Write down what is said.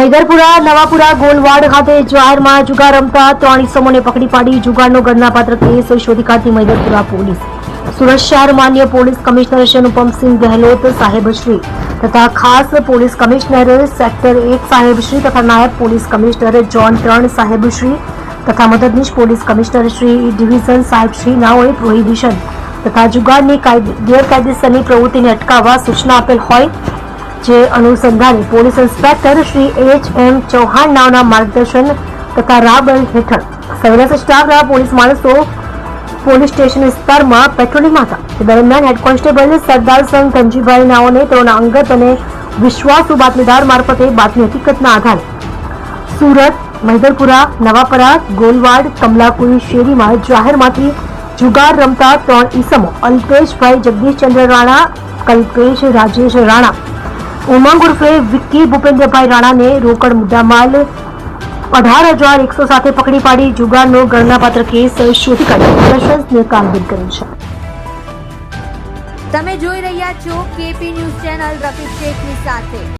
મૈદરપુરા, નવાપુરા, ગોલવાડ ખાતે જાહેરમાં જુગાર રમતા ત્રણ ઇસમોને પકડી પાડી જુગારનો ગણનાપાત્ર કેસ શોધી કાઢતી મૈદરપુરા પોલીસ. સુરત શહેર માન્ય પોલીસ કમિશનર શ્રી અનુપમસિંહ ગહેલોત સાહેબશ્રી તથા ખાસ પોલીસ કમિશનર સેક્ટર એક સાહેબશ્રી તથા નાયબ પોલીસ કમિશનર જોન ત્રણ સાહેબશ્રી તથા મદદનીશ પોલીસ કમિશનર શ્રી ડિવિઝન સાહેબશ્રી નાઓએ પ્રોહિબિશન તથા જુગારની કાયદે- ગેરકાયદેસરની પ્રવૃત્તિને અટકાવવા સૂચના આપેલ હોય જે અનુસંધાને police inspector Shri H M Chauhan નાવના માર્ગદર્શન તથા રાબલ હેઠળ સર્વેલન્સ સ્ટાફના પોલીસ માણસો પોલીસ સ્ટેશન વિસ્તારમાં પેટ્રોલિંગ હતા. દરમિયાન હેડ કોન્સ્ટેબલ સરદાર સંઘ ધનજીભાઈ નાઓને તેઓના અંગત અને વિશ્વાસુ બાતમીદાર મારફતે બાતમી હકીકતના આધારે સુરત મહિદરપુરા નવાપરા, ગોલવાડ, કમલાપુરી શેરીમાં જાહેરમાંથી જુગાર રમતા ત્રણ ઈસમો અલ્પેશભાઈ જગદીશચંદ્ર રાણા, કલ્પેશ રાજેશ રાણા ઉમંગ ઉર્ફે વિક્કી ભૂપેન્દ્રભાઈ રાણાને રોકડ મુદ્દામાલ અઢાર હજાર એકસો સાથે પકડી પાડી જુગારનો ગણનાપાત્ર કેસ શોધી કાઢી પ્રશંસનીય કામગીરી કરી છે. તમે જોઈ રહ્યા છો કેપી ન્યૂઝ ચેનલ રફીક શેખની સાથે.